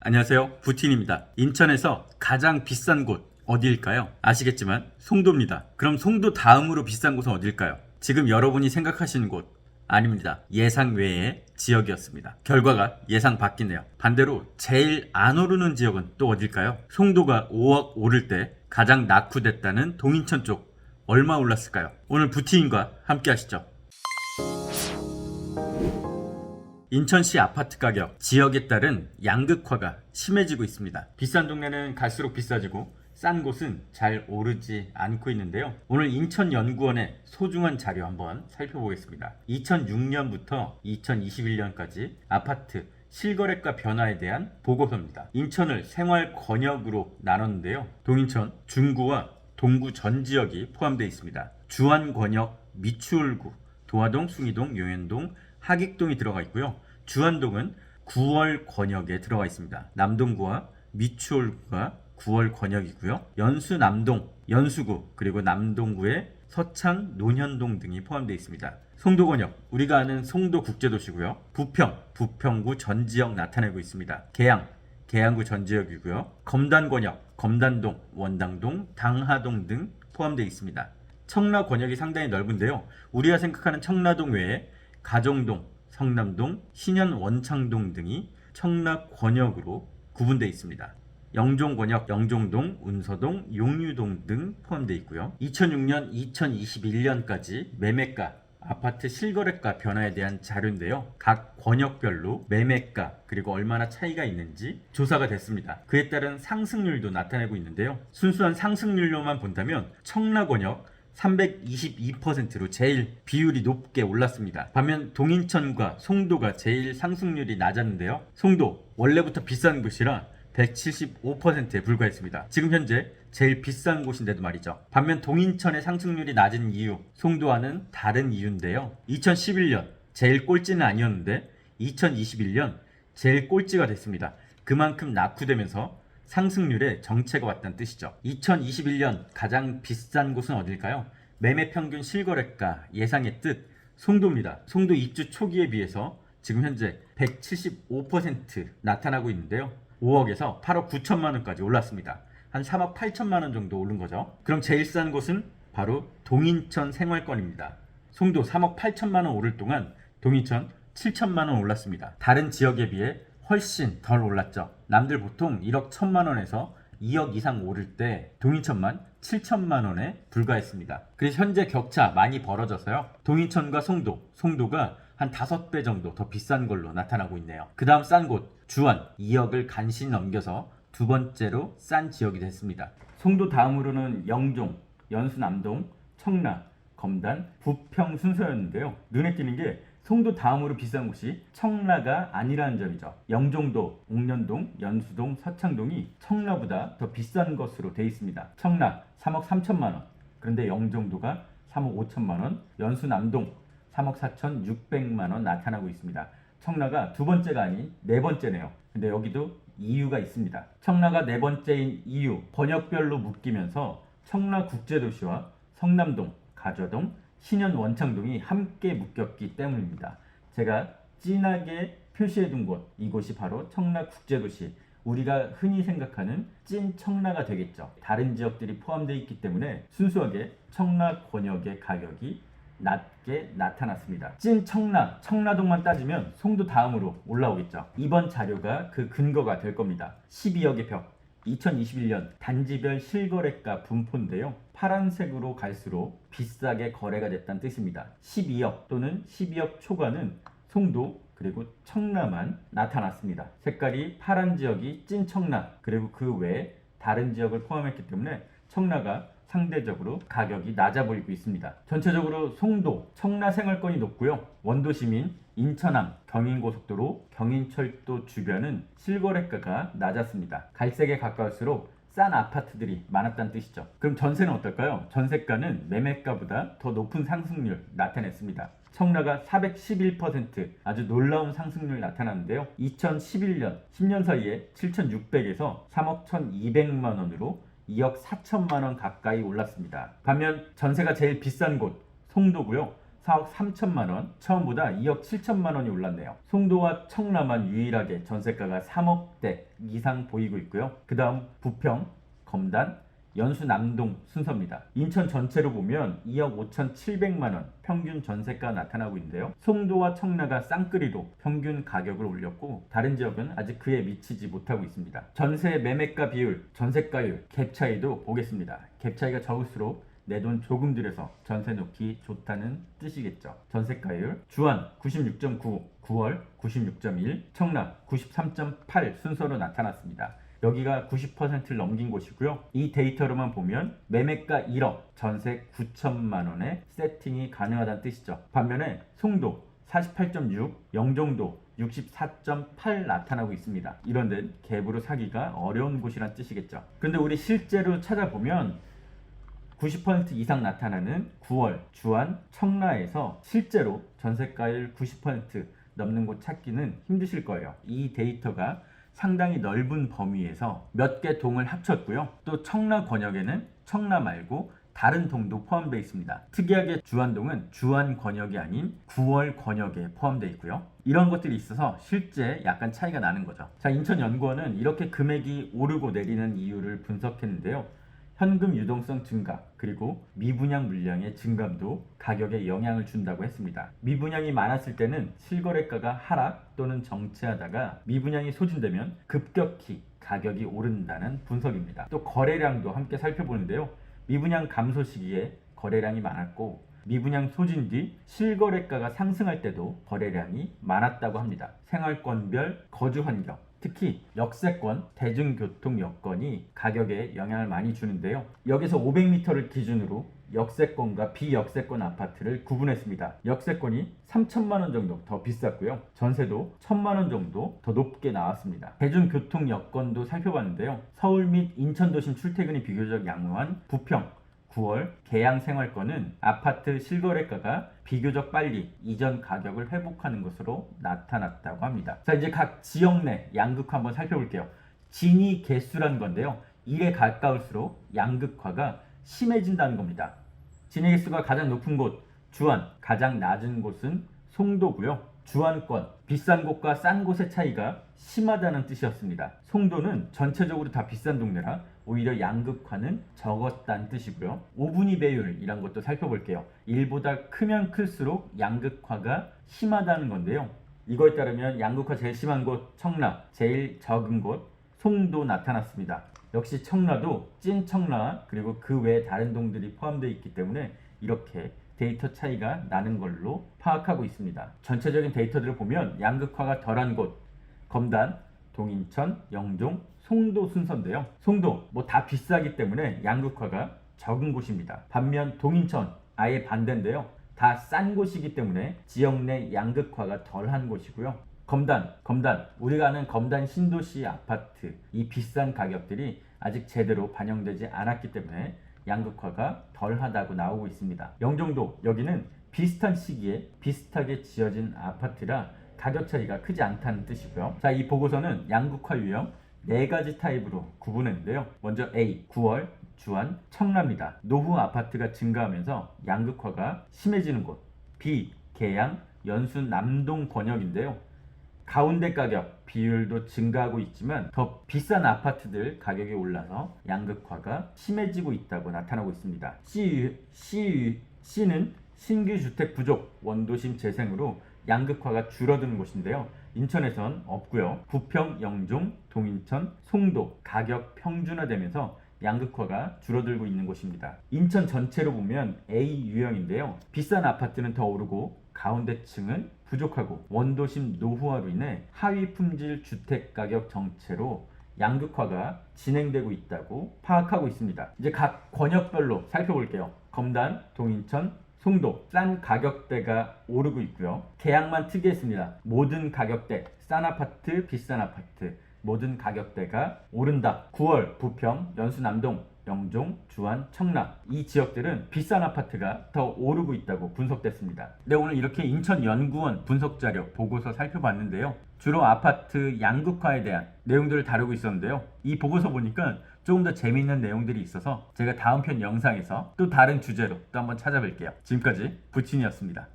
안녕하세요. 부틴입니다. 인천에서 가장 비싼 곳 어디일까요? 아시겠지만 송도입니다. 그럼 송도 다음으로 비싼 곳은 어딜까요? 지금 여러분이 생각하시는 곳 아닙니다. 예상 외의 지역이었습니다. 결과가 예상 바뀌네요. 반대로 제일 안 오르는 지역은 또 어딜까요? 송도가 5억 오를 때 가장 낙후됐다는 동인천 쪽 얼마 올랐을까요? 오늘 부티인과 함께 하시죠. 인천시 아파트 가격 지역에 따른 양극화가 심해지고 있습니다. 비싼 동네는 갈수록 비싸지고 싼 곳은 잘 오르지 않고 있는데요. 오늘 인천연구원의 소중한 자료 한번 살펴보겠습니다. 2006년부터 2021년까지 아파트 실거래가 변화에 대한 보고서입니다. 인천을 생활 권역으로 나눴는데요. 동인천, 중구와 동구 전 지역이 포함되어 있습니다. 주안 권역, 미추홀구, 도화동, 숭이동, 용현동, 하객동이 들어가 있고요. 주안동은 9월 권역에 들어가 있습니다. 남동구와 미추홀구가 9월 권역이고요. 연수 남동, 연수구 그리고 남동구의 서창, 논현동 등이 포함되어 있습니다. 송도 권역, 우리가 아는 송도 국제도시고요. 부평, 부평구 전 지역 나타내고 있습니다. 계양, 계양구 전 지역이고요. 검단 권역, 검단동, 원당동, 당하동 등 포함되어 있습니다. 청라 권역이 상당히 넓은데요. 우리가 생각하는 청라동 외에 가정동, 성남동, 신현 원창동 등이 청라 권역으로 구분되어 있습니다. 영종 권역, 영종동, 운서동, 용유동 등 포함되어 있고요. 2006년, 2021년까지 매매가, 아파트 실거래가 변화에 대한 자료인데요. 각 권역별로 매매가 그리고 얼마나 차이가 있는지 조사가 됐습니다. 그에 따른 상승률도 나타내고 있는데요. 순수한 상승률로만 본다면 청라 권역 322%로 제일 비율이 높게 올랐습니다. 반면 동인천과 송도가 제일 상승률이 낮았는데요. 송도 원래부터 비싼 곳이라 175%에 불과했습니다. 지금 현재 제일 비싼 곳인데도 말이죠. 반면 동인천의 상승률이 낮은 이유, 송도와는 다른 이유인데요. 2011년 제일 꼴찌는 아니었는데 2021년 제일 꼴찌가 됐습니다. 그만큼 낙후되면서 상승률에 정체가 왔다는 뜻이죠. 2021년 가장 비싼 곳은 어딜까요? 매매 평균 실거래가 예상의 뜻 송도입니다. 송도 입주 초기에 비해서 지금 현재 175% 나타나고 있는데요. 5억에서 8억 9천만 원까지 올랐습니다. 한 3억 8천만 원 정도 오른 거죠. 그럼 제일 싼 곳은 바로 동인천 생활권입니다. 송도 3억 8천만 원 오를 동안 동인천 7천만 원 올랐습니다. 다른 지역에 비해 훨씬 덜 올랐죠. 남들 보통 1억 1천만 원에서 2억 이상 오를 때 동인천만 7천만 원에 불과했습니다. 그래서 현재 격차 많이 벌어져서요. 동인천과 송도, 송도가 한 5배 정도 더 비싼 걸로 나타나고 있네요. 그 다음 싼 곳, 주안 2억을 간신히 넘겨서 두 번째로 싼 지역이 됐습니다. 송도 다음으로는 영종, 연수남동, 청라, 검단, 부평 순서였는데요. 눈에 띄는 게 송도 다음으로 비싼 곳이 청라가 아니라는 점이죠. 영종도, 옥년동, 연수동, 서창동이 청라보다 더 비싼 것으로 돼 있습니다. 청라 3억 3천만 원. 그런데 영종도가 3억 5천만 원, 연수남동 3억 4천 6백만 원 나타나고 있습니다. 청라가 두 번째가 아닌 네 번째네요. 근데 여기도 이유가 있습니다. 청라가 네 번째인 이유 번역별로 묶이면서 청라 국제도시와 성남동, 가저동, 신현 원창동이 함께 묶였기 때문입니다. 제가 진하게 표시해둔 곳 이곳이 바로 청라 국제도시 우리가 흔히 생각하는 찐 청라가 되겠죠. 다른 지역들이 포함되어 있기 때문에 순수하게 청라 권역의 가격이 낮게 나타났습니다. 찐 청라, 청라동만 따지면 송도 다음으로 올라오겠죠. 이번 자료가 그 근거가 될 겁니다. 12억의 벽. 2021년 단지별 실거래가 분포인데요. 파란색으로 갈수록 비싸게 거래가 됐다는 뜻입니다. 12억 또는 12억 초과는 송도 그리고 청라만 나타났습니다. 색깔이 파란 지역이 찐 청라 그리고 그 외에 다른 지역을 포함했기 때문에 청라가 상대적으로 가격이 낮아 보이고 있습니다. 전체적으로 송도, 청라 생활권이 높고요. 원도 시민, 인천항, 경인고속도로, 경인철도 주변은 실거래가가 낮았습니다. 갈색에 가까울수록 싼 아파트들이 많았다는 뜻이죠. 그럼 전세는 어떨까요? 전세가는 매매가보다 더 높은 상승률 나타냈습니다. 청라가 411% 아주 놀라운 상승률 나타났는데요. 2011년 10년 사이에 7,600에서 3억 1,200만 원으로 2억 4천만 원 가까이 올랐습니다. 반면 전세가 제일 비싼 곳 송도고요. 4억 3천만 원, 처음보다 2억 7천만 원이 올랐네요. 송도와 청라만 유일하게 전세가가 3억대 이상 보이고 있고요. 그 다음 부평, 검단, 연수 남동 순서입니다. 인천 전체로 보면 2억 5,700만 원 평균 전세가 나타나고 있는데요. 송도와 청라가 쌍끌이로 평균 가격을 올렸고 다른 지역은 아직 그에 미치지 못하고 있습니다. 전세 매매가 비율, 전세가율, 갭 차이도 보겠습니다. 갭 차이가 적을수록 내돈 조금 들여서 전세 놓기 좋다는 뜻이겠죠. 전세가율 주안 96.9, 9월 96.1, 청라 93.8 순서로 나타났습니다. 여기가 90%를 넘긴 곳이고요. 이 데이터로만 보면 매매가 1억, 전세 9천만 원에 세팅이 가능하다는 뜻이죠. 반면에 송도 48.6, 영종도 64.8 나타나고 있습니다. 이런 데 갭으로 사기가 어려운 곳이란 뜻이겠죠. 근데 우리 실제로 찾아보면 90% 이상 나타나는 9월 주안 청라에서 실제로 전세가율 90% 넘는 곳 찾기는 힘드실 거예요. 이 데이터가 상당히 넓은 범위에서 몇 개 동을 합쳤고요. 또 청라 권역에는 청라 말고 다른 동도 포함되어 있습니다. 특이하게 주안동은 주안 권역이 아닌 9월 권역에 포함되어 있고요. 이런 것들이 있어서 실제 약간 차이가 나는 거죠. 자, 인천연구원은 이렇게 금액이 오르고 내리는 이유를 분석했는데요. 현금 유동성 증가 그리고 미분양 물량의 증감도 가격에 영향을 준다고 했습니다. 미분양이 많았을 때는 실거래가가 하락 또는 정체하다가 미분양이 소진되면 급격히 가격이 오른다는 분석입니다. 또 거래량도 함께 살펴보는데요. 미분양 감소 시기에 거래량이 많았고 미분양 소진 뒤 실거래가가 상승할 때도 거래량이 많았다고 합니다. 생활권별 거주 환경 특히 역세권, 대중교통 여건이 가격에 영향을 많이 주는데요. 여기서 500m를 기준으로 역세권과 비역세권 아파트를 구분했습니다. 역세권이 3천만 원 정도 더 비쌌고요. 전세도 1천만 원 정도 더 높게 나왔습니다. 대중교통 여건도 살펴봤는데요. 서울 및 인천 도심 출퇴근이 비교적 양호한 부평, 9월 계양 생활권은 아파트 실거래가가 비교적 빨리 이전 가격을 회복하는 것으로 나타났다고 합니다. 자, 이제 각 지역 내 양극화 한번 살펴볼게요. 진위 개수라는 건데요. 1에 가까울수록 양극화가 심해진다는 겁니다. 진위 개수가 가장 높은 곳 주안, 가장 낮은 곳은 송도고요. 주안권, 비싼 곳과 싼 곳의 차이가 심하다는 뜻이었습니다. 송도는 전체적으로 다 비싼 동네라 오히려 양극화는 적었다는 뜻이고요. 5분위 배율이란 것도 살펴볼게요. 1보다 크면 클수록 양극화가 심하다는 건데요. 이거에 따르면 양극화 제일 심한 곳 청라, 제일 적은 곳 송도 나타났습니다. 역시 청라도 찐 청라 그리고 그 외 다른 동들이 포함되어 있기 때문에 이렇게 데이터 차이가 나는 걸로 파악하고 있습니다. 전체적인 데이터들을 보면 양극화가 덜한 곳 검단, 동인천, 영종, 송도 순서인데요. 송도 뭐 다 비싸기 때문에 양극화가 적은 곳입니다. 반면 동인천 아예 반대인데요. 다 싼 곳이기 때문에 지역 내 양극화가 덜한 곳이고요. 검단, 검단 우리가 아는 검단 신도시 아파트 이 비싼 가격들이 아직 제대로 반영되지 않았기 때문에 양극화가 덜하다고 나오고 있습니다. 영종도 여기는 비슷한 시기에 비슷하게 지어진 아파트라 가격 차이가 크지 않다는 뜻이고요. 자, 이 보고서는 양극화 유형 네 가지 타입으로 구분했는데요. 먼저 A, 9월, 주안, 청라입니다. 노후 아파트가 증가하면서 양극화가 심해지는 곳. B, 계양, 연수 남동 권역인데요. 가운데 가격 비율도 증가하고 있지만 더 비싼 아파트들 가격이 올라서 양극화가 심해지고 있다고 나타나고 있습니다. C는 신규 주택 부족 원도심 재생으로 양극화가 줄어드는 곳인데요. 인천에선 없고요. 부평, 영종, 동인천, 송도 가격 평준화되면서 양극화가 줄어들고 있는 곳입니다. 인천 전체로 보면 A 유형인데요. 비싼 아파트는 더 오르고 가운데 층은 부족하고 원도심 노후화로 인해 하위 품질 주택 가격 정체로 양극화가 진행되고 있다고 파악하고 있습니다. 이제 각 권역별로 살펴볼게요. 검단, 동인천, 송도 싼 가격대가 오르고 있고요. 계약만 특이했습니다. 모든 가격대 싼 아파트, 비싼 아파트 모든 가격대가 오른다. 9월 부평, 연수남동, 영종, 주안, 청라 이 지역들은 비싼 아파트가 더 오르고 있다고 분석됐습니다. 네 오늘 이렇게 인천 연구원 분석 자료 보고서 살펴봤는데요. 주로 아파트 양극화에 대한 내용들을 다루고 있었는데요. 이 보고서 보니까 조금 더 재미있는 내용들이 있어서 제가 다음 편 영상에서 또 다른 주제로 또 한번 찾아뵐게요. 지금까지 부친이었습니다.